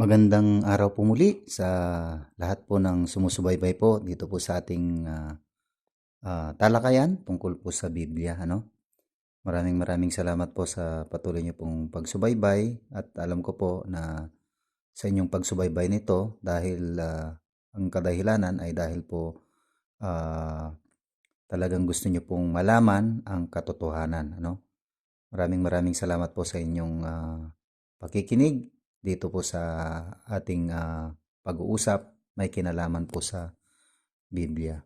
Magandang araw po muli sa lahat po ng sumusubaybay po dito po sa ating ah, ah, talakayan tungkol po sa Biblia. Ano? Maraming maraming salamat po sa patuloy niyo pong pagsubaybay at alam ko po na sa inyong pagsubaybay nito dahil ah, ang kadahilanan ay dahil po ah, talagang gusto niyo pong malaman ang katotohanan. Ano? Maraming maraming salamat po sa inyong ah, pakikinig dito po sa ating ah, pag-uusap may kinalaman po sa Biblia.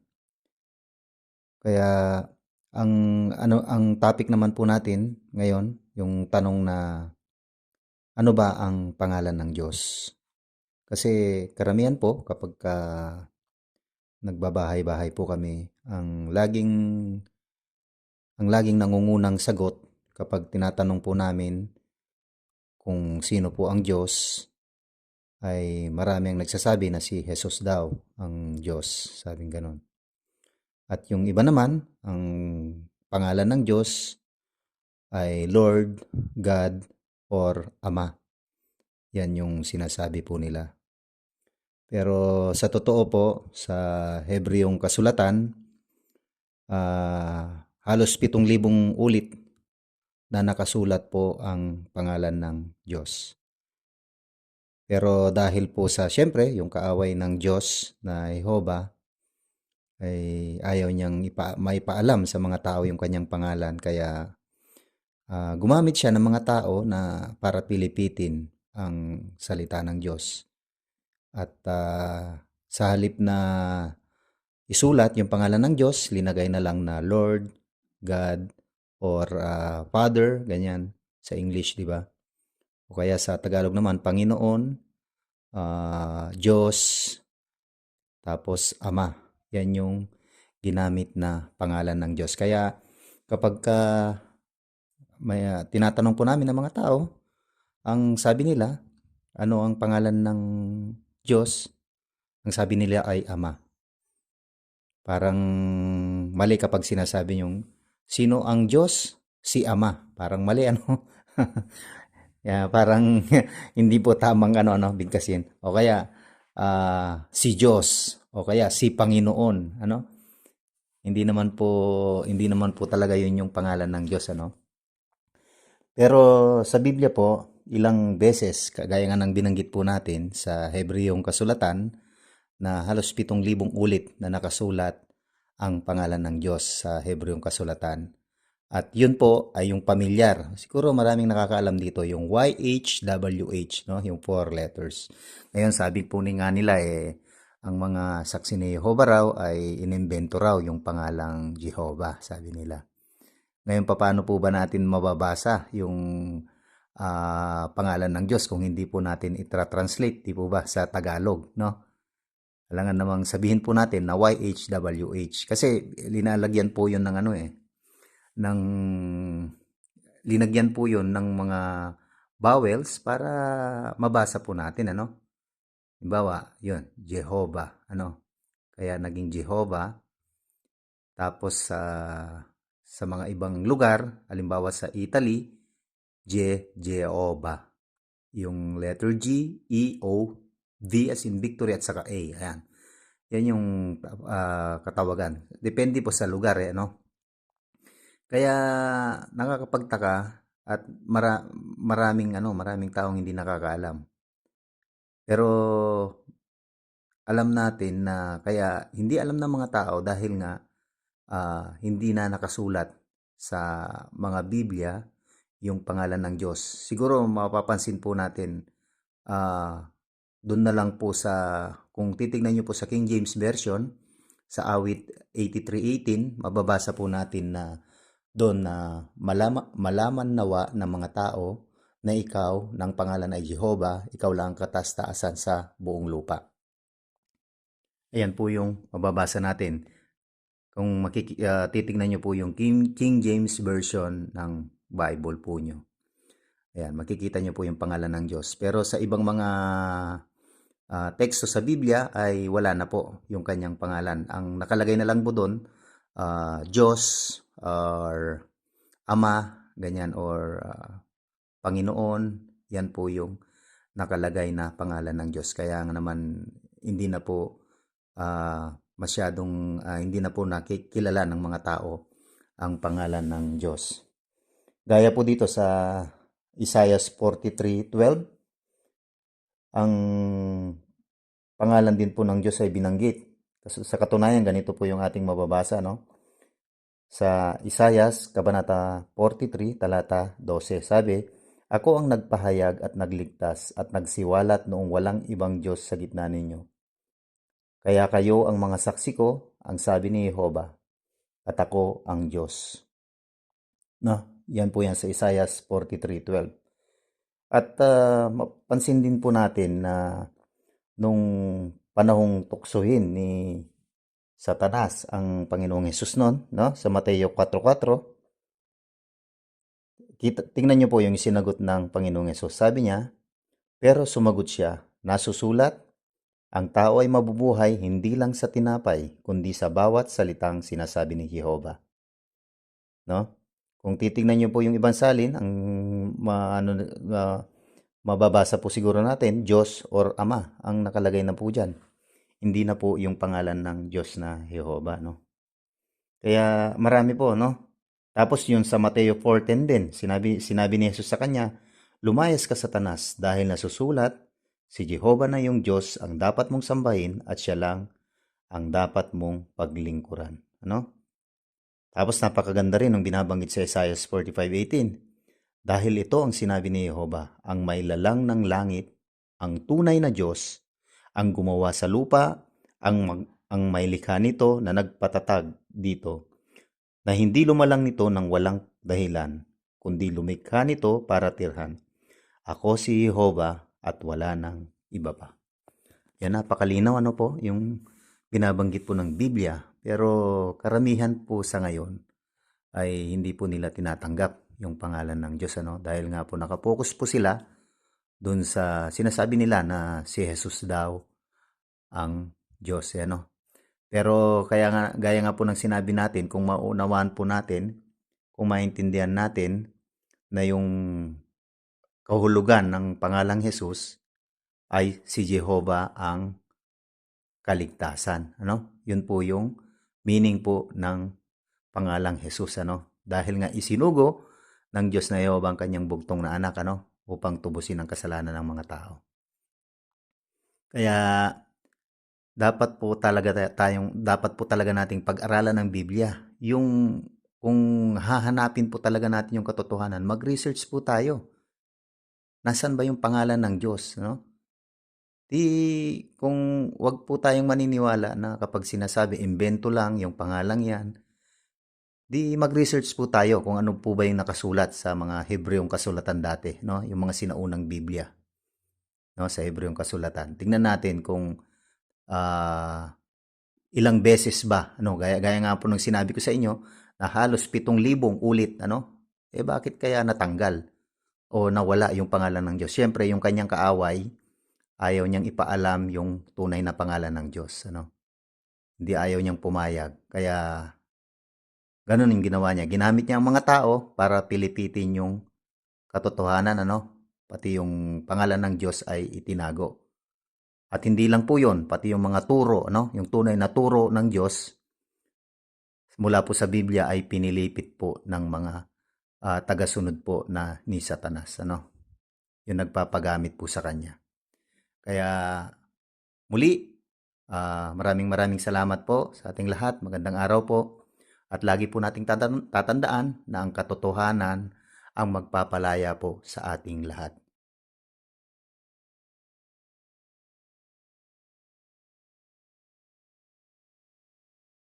Kaya ang ano ang topic naman po natin ngayon, yung tanong na ano ba ang pangalan ng Diyos? Kasi karamihan po kapag ka nagbabahay-bahay po kami, ang laging ang laging nangungunang sagot kapag tinatanong po namin kung sino po ang Diyos, ay marami ang nagsasabi na si Jesus daw ang Diyos, sabing ganon. At yung iba naman, ang pangalan ng Diyos ay Lord, God, or Ama. Yan yung sinasabi po nila. Pero sa totoo po, sa Hebreong kasulatan, ah, halos pitong libong ulit na nakasulat po ang pangalan ng Diyos. Pero dahil po sa siyempre yung kaaway ng Diyos na Jehovah ay ayaw niyang ipa, maipaalam sa mga tao yung kanyang pangalan kaya ah, gumamit siya ng mga tao na para pilipitin ang salita ng Diyos. At ah, sa halip na isulat yung pangalan ng Diyos, linagay na lang na Lord, God, or ah, Father, ganyan sa English, di ba? O kaya sa Tagalog naman, Panginoon, ah, Diyos, tapos Ama. Yan yung ginamit na pangalan ng Diyos. Kaya kapag ka may ah, tinatanong po namin ng mga tao, ang sabi nila, ano ang pangalan ng Diyos? Ang sabi nila ay Ama. Parang mali kapag sinasabi yung sino ang Diyos? Si Ama. Parang mali ano? yeah, parang hindi po tamang ano ano bigkasin. O kaya ah, si Diyos o kaya si Panginoon, ano? Hindi naman po hindi naman po talaga 'yun yung pangalan ng Diyos, ano? Pero sa Biblia po, ilang beses kagaya nga ng binanggit po natin sa Hebreyong kasulatan na halos pitong libong ulit na nakasulat ang pangalan ng Diyos sa Hebreyong kasulatan. At yun po ay yung pamilyar. Siguro maraming nakakaalam dito yung YHWH, no? yung four letters. Ngayon sabi po ni nga nila eh, ang mga saksi ni Jehovah raw ay inimbento raw yung pangalang Jehovah, sabi nila. Ngayon paano po ba natin mababasa yung ah, pangalan ng Diyos kung hindi po natin itra-translate, di po ba, sa Tagalog, no? Kailangan namang sabihin po natin na YHWH kasi linalagyan po yun ng ano eh, ng linagyan po yun ng mga vowels para mabasa po natin ano. Halimbawa, yun, Jehovah, ano. Kaya naging Jehovah. Tapos sa sa mga ibang lugar, halimbawa sa Italy, Je Jehovah. Yung letter G, E, O, V as in victory at saka A. Ayan. Yan yung ah, katawagan. Depende po sa lugar eh, ano. Kaya nakakapagtaka at mara, maraming ano, maraming taong hindi nakakaalam. Pero alam natin na kaya hindi alam ng mga tao dahil nga ah, hindi na nakasulat sa mga Biblia yung pangalan ng Diyos. Siguro mapapansin po natin ah, doon na lang po sa kung titignan niyo po sa King James Version sa awit 83:18 mababasa po natin na doon na malama, malaman nawa ng mga tao na ikaw ng pangalan ay Jehovah, ikaw lang ang katastaasan sa buong lupa. Ayan po yung mababasa natin. Kung makiki, ah, titignan nyo po yung King, King James Version ng Bible po nyo. Ayan, makikita nyo po yung pangalan ng Diyos. Pero sa ibang mga ah, teksto sa Biblia ay wala na po yung kanyang pangalan. Ang nakalagay na lang po doon, ah, Diyos or Ama, ganyan, or ah, Panginoon, yan po yung nakalagay na pangalan ng Diyos. Kaya nga naman hindi na po ah, masyadong ah, hindi na po nakikilala ng mga tao ang pangalan ng Diyos. Gaya po dito sa Isaiah 43:12, ang pangalan din po ng Diyos ay binanggit. Sa katunayan, ganito po yung ating mababasa, no? Sa Isayas, Kabanata 43, talata 12, sabi, Ako ang nagpahayag at nagligtas at nagsiwalat noong walang ibang Diyos sa gitna ninyo. Kaya kayo ang mga saksi ko, ang sabi ni Jehova, at ako ang Diyos. No, yan po yan sa Isayas 43:12. At ah, mapansin din po natin na nung panahong tuksohin ni Satanas ang Panginoong Hesus noon, no? Sa Mateo 4:4, kita, tingnan niyo po yung sinagot ng Panginoong Hesus. Sabi niya, pero sumagot siya, nasusulat, ang tao ay mabubuhay hindi lang sa tinapay, kundi sa bawat salitang sinasabi ni Jehova. No? Kung titingnan niyo po yung ibang salin, ang ma, ano, ma- mababasa po siguro natin, Diyos or Ama ang nakalagay na po dyan. Hindi na po yung pangalan ng Diyos na Jehova, no? Kaya marami po, no? Tapos yun sa Mateo 4.10 din, sinabi, sinabi ni Jesus sa kanya, Lumayas ka satanas dahil nasusulat, si Jehova na yung Diyos ang dapat mong sambahin at siya lang ang dapat mong paglingkuran. Ano? Tapos napakaganda rin ng binabanggit sa Isaiah 45.18. Dahil ito ang sinabi ni Jehova, ang may lalang ng langit, ang tunay na Diyos, ang gumawa sa lupa, ang, mag- ang may likha nito na nagpatatag dito, na hindi lumalang nito ng walang dahilan, kundi lumikha nito para tirhan. Ako si Jehova at wala nang iba pa. Yan napakalinaw ano po yung binabanggit po ng Biblia. Pero karamihan po sa ngayon ay hindi po nila tinatanggap yung pangalan ng Diyos ano dahil nga po nakapokus po sila doon sa sinasabi nila na si Jesus daw ang Diyos eh, ano. Pero kaya nga gaya nga po ng sinabi natin kung maunawaan po natin kung maintindihan natin na yung kahulugan ng pangalang Jesus ay si Jehovah ang kaligtasan. Ano? Yun po yung meaning po ng pangalang Jesus. Ano? Dahil nga isinugo ng Diyos na Jehovah ang kanyang bugtong na anak ano? upang tubusin ang kasalanan ng mga tao. Kaya dapat po talaga tayong dapat po talaga nating pag-aralan ng Biblia. Yung kung hahanapin po talaga natin yung katotohanan, mag-research po tayo. Nasaan ba yung pangalan ng Diyos, no? Di kung wag po tayong maniniwala na kapag sinasabi imbento lang yung pangalang 'yan, di mag-research po tayo kung ano po ba yung nakasulat sa mga Hebreong kasulatan dati, no? Yung mga sinaunang Biblia, no? Sa Hebreong kasulatan. Tingnan natin kung ah, ilang beses ba, ano? Gaya, gaya nga po nung sinabi ko sa inyo na halos 7,000 ulit, ano? Eh bakit kaya natanggal o nawala yung pangalan ng Diyos? Siyempre, yung kanyang kaaway, ayaw niyang ipaalam yung tunay na pangalan ng Diyos, ano? Hindi ayaw niyang pumayag. Kaya ganun yung ginawa niya. Ginamit niya ang mga tao para pilipitin yung katotohanan, ano? Pati yung pangalan ng Diyos ay itinago. At hindi lang po yon, pati yung mga turo, ano? Yung tunay na turo ng Diyos mula po sa Biblia ay pinilipit po ng mga ah, tagasunod po na ni Satanas, ano? Yung nagpapagamit po sa kanya. Kaya muli, ah, maraming maraming salamat po sa ating lahat. Magandang araw po. At lagi po nating tatan- tatandaan na ang katotohanan ang magpapalaya po sa ating lahat.